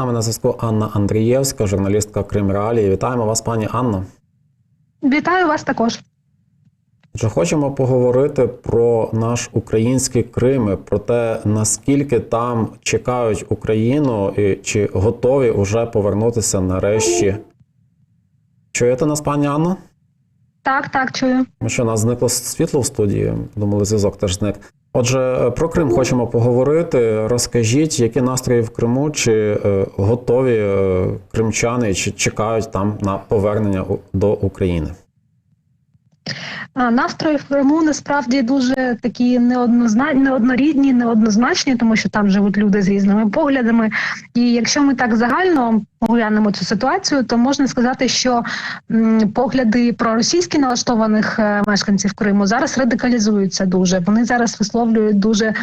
нами на зв'язку Анна Андрієвська, журналістка Крим Реалії. Вітаємо вас, пані Анно. Вітаю вас також. Отже, хочемо поговорити про наш український Крим, про те, наскільки там чекають Україну, і чи готові вже повернутися нарешті. Чуєте нас, пані Анно? Так, так, чую. Тому що у нас зникло світло в студії. Думали, зв'язок теж зник. Отже, про Крим хочемо поговорити. Розкажіть, які настрої в Криму, чи е, готові е, кримчани, чи чекають там на повернення до України? Настрої в Криму насправді дуже такі неоднозна... неоднорідні, неоднозначні, тому що там живуть люди з різними поглядами. І якщо ми так загально оглянемо цю ситуацію, то можна сказати, що погляди проросійськи налаштованих е, мешканців Криму зараз радикалізуються дуже. Вони зараз висловлюють дуже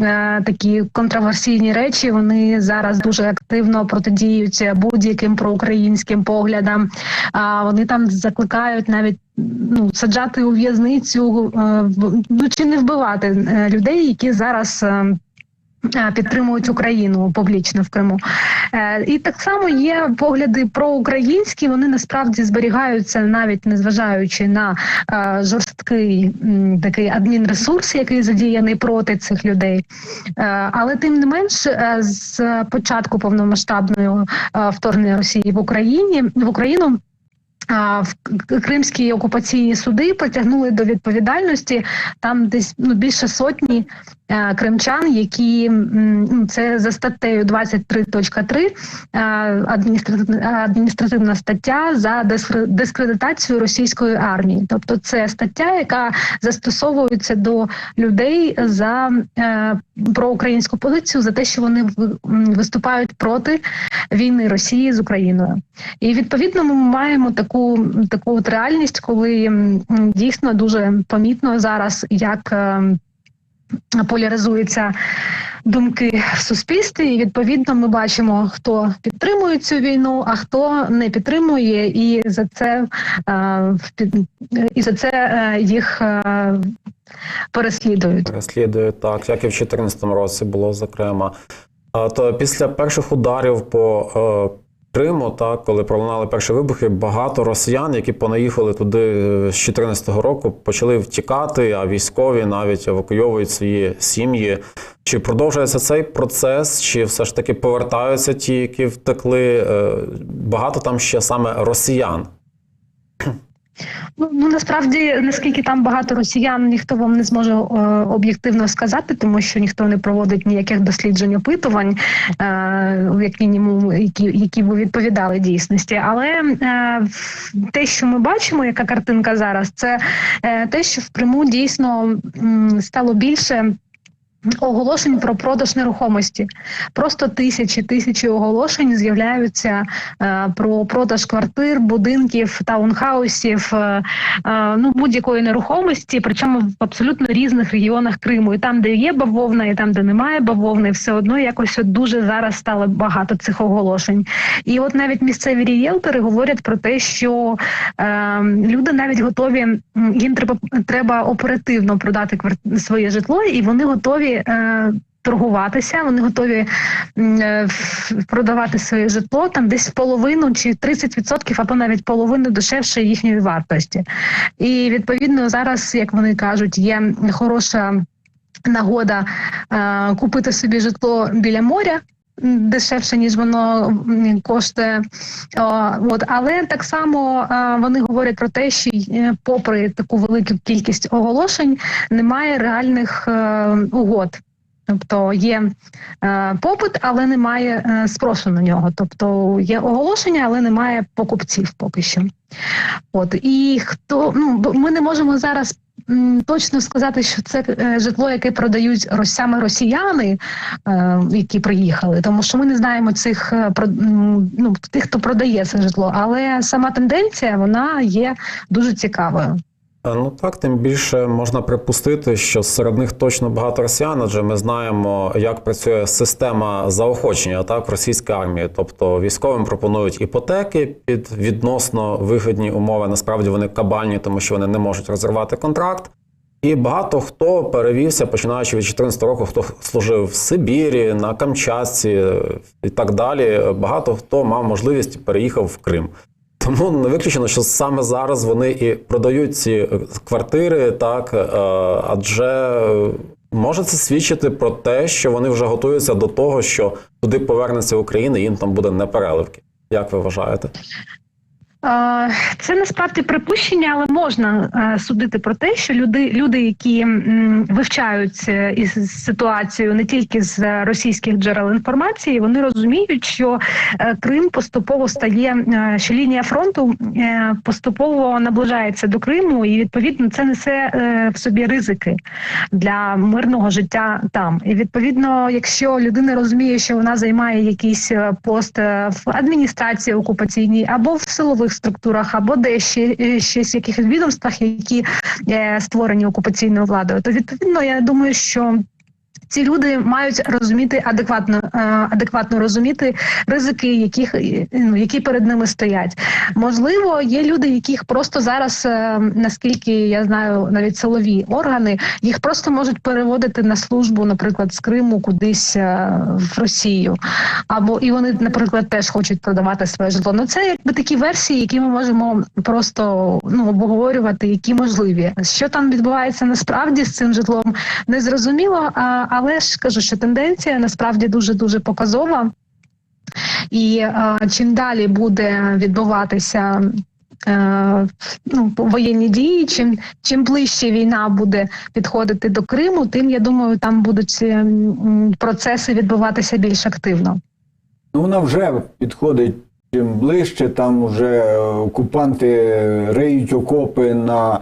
е, такі контроверсійні речі. Вони зараз дуже активно протидіють будь-яким проукраїнським поглядам. А вони там закликають навіть ну, саджати у в'язницю е, ну, чи не вбивати е, людей, які зараз. е, Підтримують Україну публічно в Криму, і так само є погляди проукраїнські. Вони насправді зберігаються навіть незважаючи на жорсткий такий адмінресурс, який задіяний проти цих людей. Але тим не менш, з початку повномасштабного вторгнення Росії в Україні в Україну. В кримські окупаційні суди притягнули до відповідальності. Там десь ну більше сотні кримчан, які ну, це за статтею 23.3 е, адміністративна, стаття за дискре- дискредитацію російської армії. Тобто, це стаття, яка застосовується до людей за е, проукраїнську позицію за те, що вони виступають проти війни Росії з Україною. І відповідно ми маємо таку таку от реальність, коли дійсно дуже помітно зараз, як е, поляризуються думки в суспільстві. І відповідно ми бачимо, хто підтримує цю війну, а хто не підтримує, і за це е, і за це е, їх е, переслідують. Розслідує так, як і в 2014 році було зокрема. То після перших ударів по Криму, так, коли пролунали перші вибухи, багато росіян, які понаїхали туди е, з 2014 року, почали втікати, а військові навіть евакуйовують свої сім'ї. Чи продовжується цей процес, чи все ж таки повертаються ті, які втекли? Е, Багато там ще саме росіян. Ну, ну насправді, наскільки там багато росіян, ніхто вам не зможе е, об'єктивно сказати, тому що ніхто не проводить ніяких досліджень опитувань, е, як мінімум, які, які б відповідали дійсності. Але е, те, що ми бачимо, яка картинка зараз, це е, те, що в Криму дійсно м, стало більше. Оголошень про продаж нерухомості просто тисячі тисячі оголошень з'являються е, про продаж квартир, будинків, таунхаусів, е, е, ну будь-якої нерухомості, причому в абсолютно різних регіонах Криму. І там, де є бавовна, і там, де немає бавовни, все одно якось от дуже зараз стало багато цих оголошень. І от навіть місцеві рієлтори говорять про те, що е, люди навіть готові їм треба треба оперативно продати кварт- своє житло, і вони готові. Е, Торгуватися, вони готові е, продавати своє житло там десь половину чи 30% або навіть половину дешевше їхньої вартості. І відповідно зараз, як вони кажуть, є хороша нагода е, купити собі житло біля моря. Дешевше ніж воно коштує, от але так само е, вони говорять про те, що е, попри таку велику кількість оголошень, немає реальних е, угод. Тобто є е, попит, але немає е, спросу на нього. Тобто є оголошення, але немає покупців поки що. От і хто ну ми не можемо зараз. Точно сказати, що це е, житло, яке продають саме росіяни, е, які приїхали, тому що ми не знаємо цих е, ну, тих, хто продає це житло. Але сама тенденція вона є дуже цікавою. Е, Ну так, тим більше можна припустити, що серед них точно багато росіян, адже ми знаємо, як працює система заохочення так в російській армії. Тобто військовим пропонують іпотеки під відносно вигідні умови. Насправді вони кабальні, тому що вони не можуть розірвати контракт. І багато хто перевівся, починаючи від 14 року, хто служив в Сибірі, на Камчатці і так далі. Багато хто мав можливість переїхав в Крим. Тому не виключено, що саме зараз вони і продають ці е, квартири, так е, адже може це свідчити про те, що вони вже готуються до того, що туди повернеться Україна, і їм там буде непереливки. Як ви вважаєте? Це насправді припущення, але можна е, судити про те, що люди, люди, які вивчають е, ситуацію не тільки з російських джерел інформації, вони розуміють, що е, Крим поступово стає, що лінія фронту поступово наближається до Криму, і відповідно це несе в собі ризики для мирного життя там. І відповідно, якщо людина розуміє, що вона займає якийсь пост в адміністрації окупаційній або в силових структурах, або де ще е, щось якихось відомствах, які е, створені окупаційною владою, то відповідно я думаю, що. Ці люди мають розуміти адекватно, е, адекватно розуміти ризики, яких ну, які перед ними стоять. Можливо, є люди, яких просто зараз, е, наскільки я знаю, навіть силові органи їх просто можуть переводити на службу, наприклад, з Криму кудись е, в Росію, або і вони, наприклад, теж хочуть продавати своє житло. Ну це якби такі версії, які ми можемо просто ну обговорювати, які можливі. Що там відбувається насправді з цим житлом, не зрозуміло. А, але ж кажу, що тенденція насправді дуже дуже показова. І е, чим далі буде відбуватися е, ну, воєнні дії, чим, чим ближче війна буде підходити до Криму, тим я думаю, там будуть е, процеси відбуватися більш активно. Ну, вона вже підходить чим ближче, там вже окупанти риють окопи на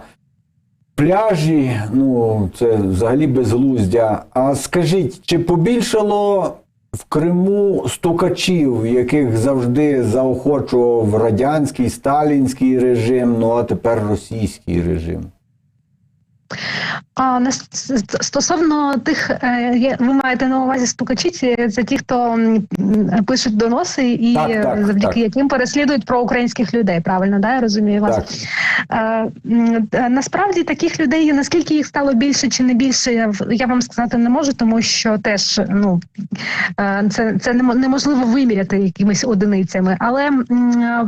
пляжі. Ну, це взагалі безглуздя. А скажіть, чи побільшало в Криму стукачів, яких завжди заохочував радянський, сталінський режим, ну а тепер російський режим? А стосовно тих, е, ви маєте на увазі стукачі, це ті, хто пишуть доноси і Так, так, завдяки так. яким переслідують проукраїнських людей. Правильно, да? я розумію вас. Так. Е, Насправді таких людей, наскільки їх стало більше чи не більше, я я вам сказати не можу, тому що теж ну е, це, це немо- неможливо виміряти якимись одиницями. Але е,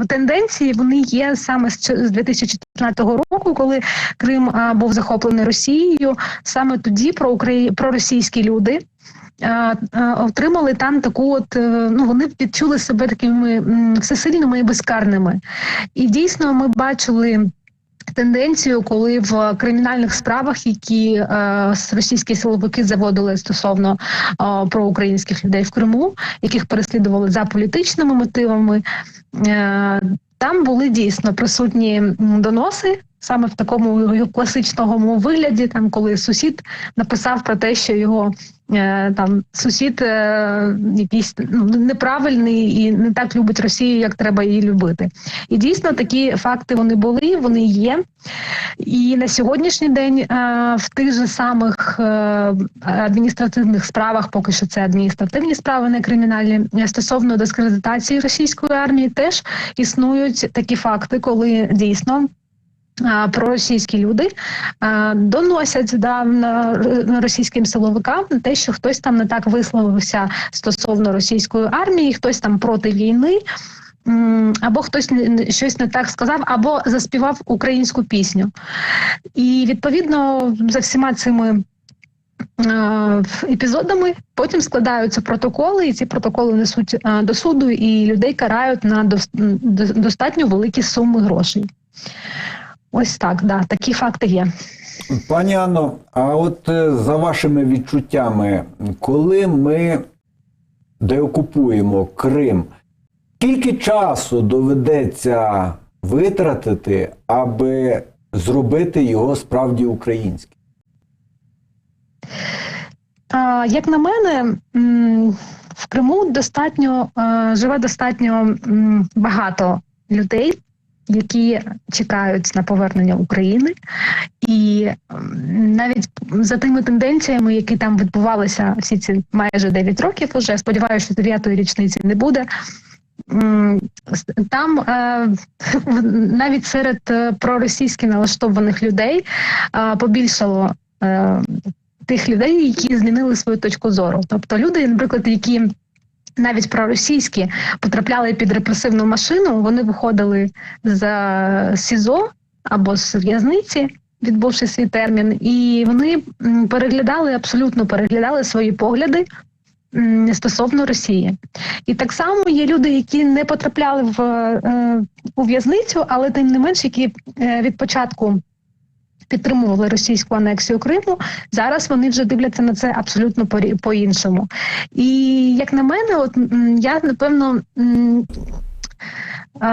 тенденції вони є саме з 2014 року, коли Крим е, був захоплений Росією. Саме тоді про Украї... проросійські люди. е, е, Отримали там таку, от е, ну вони відчули себе такими всесильними і безкарними. І дійсно ми бачили тенденцію, коли в кримінальних справах, які е, російські силовики заводили стосовно е, проукраїнських людей в Криму, яких переслідували за політичними мотивами, е, там були дійсно присутні доноси. Саме в такому класичному вигляді, там коли сусід написав про те, що його е, там сусід е, якийсь ну, неправильний і не так любить Росію, як треба її любити. І дійсно такі факти вони були, вони є. І на сьогоднішній день е, в тих же самих е, адміністративних справах, поки що це адміністративні справи, не кримінальні, е, стосовно дискредитації російської армії, теж існують такі факти, коли дійсно. Проросійські люди доносять да, російським силовикам те, що хтось там не так висловився стосовно російської армії, хтось там проти війни, або хтось щось не так сказав, або заспівав українську пісню. І відповідно за всіма цими. Епізодами потім складаються протоколи, і ці протоколи несуть до суду, і людей карають на до- достатньо великі суми грошей. Ось так, да, такі факти є. Пані Анно, а от е, за вашими відчуттями, коли ми деокупуємо Крим, скільки часу доведеться витратити, аби зробити його справді українським? А, як на мене, в Криму достатньо е, живе достатньо багато людей, які чекають на повернення України, і навіть за тими тенденціями, які там відбувалися всі ці майже 9 років, уже сподіваюся, що 9-ї річниці не буде. там е, навіть серед е, проросійськи налаштованих людей е, побільшало. Тих людей, які змінили свою точку зору, тобто люди, наприклад, які навіть проросійські потрапляли під репресивну машину, вони виходили з СІЗО або з в'язниці, відбувши свій термін, і вони переглядали абсолютно переглядали свої погляди стосовно Росії. І так само є люди, які не потрапляли в е, у в'язницю, але тим не менш, які е, від початку. Підтримували російську анексію Криму. Зараз вони вже дивляться на це абсолютно порі- по-іншому. І як на мене, от я напевно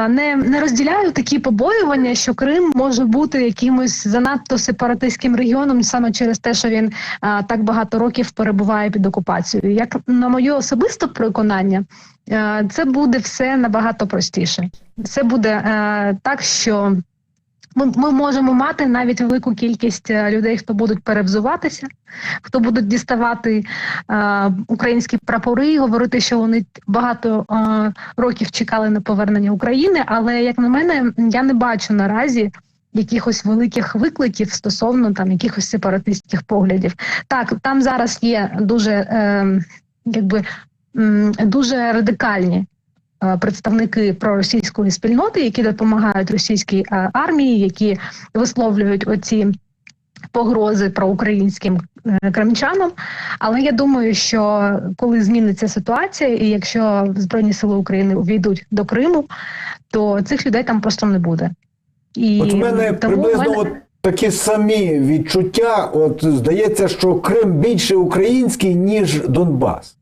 не, не розділяю такі побоювання, що Крим може бути якимось занадто сепаратистським регіоном саме через те, що він а, так багато років перебуває під окупацією. Як на моє особисте переконання, е, це буде все набагато простіше. Це буде е, так, що. Ми, ми можемо мати навіть велику кількість е, людей, хто будуть перевзуватися, хто будуть діставати е, українські прапори, говорити, що вони багато е, років чекали на повернення України. Але як на мене, я не бачу наразі якихось великих викликів стосовно там якихось сепаратистських поглядів. Так, там зараз є дуже е, якби дуже радикальні. Е, Представники проросійської спільноти, які допомагають російській е, армії, які висловлюють оці погрози проукраїнським е, кримчанам. Але я думаю, що коли зміниться ситуація, і якщо Збройні сили України увійдуть до Криму, то цих людей там просто не буде. І От в мене тому приблизно мене- от такі самі відчуття. От здається, що Крим більше український, ніж Донбас.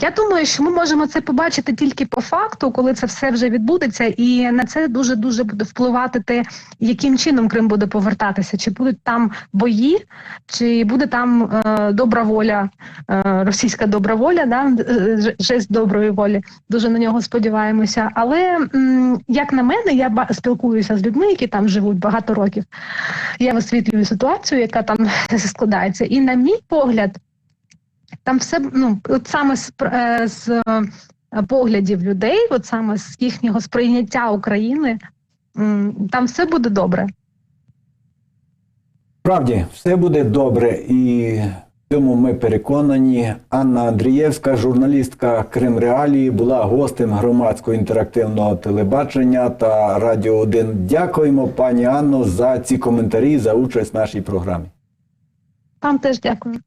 Я думаю, що ми можемо це побачити тільки по факту, коли це все вже відбудеться, і на це дуже дуже буде впливати те, яким чином Крим буде повертатися, чи будуть там бої, чи буде там е, добра воля, е, російська добра воля, да, е, жест доброї волі. Дуже на нього сподіваємося. Але м, як на мене, я спілкуюся з людьми, які там живуть багато років. Я висвітлюю ситуацію, яка там складається, і на мій погляд. Там все ну от саме з, е, з е, поглядів людей, от саме з їхнього сприйняття України, там все буде добре. Справді, все буде добре, і в цьому ми переконані. Анна Андрієвська, журналістка Крим Реалії, була гостем громадського інтерактивного телебачення та Радіо 1. Дякуємо, пані Анно, за ці коментарі, за участь в нашій програмі. Вам теж дякую.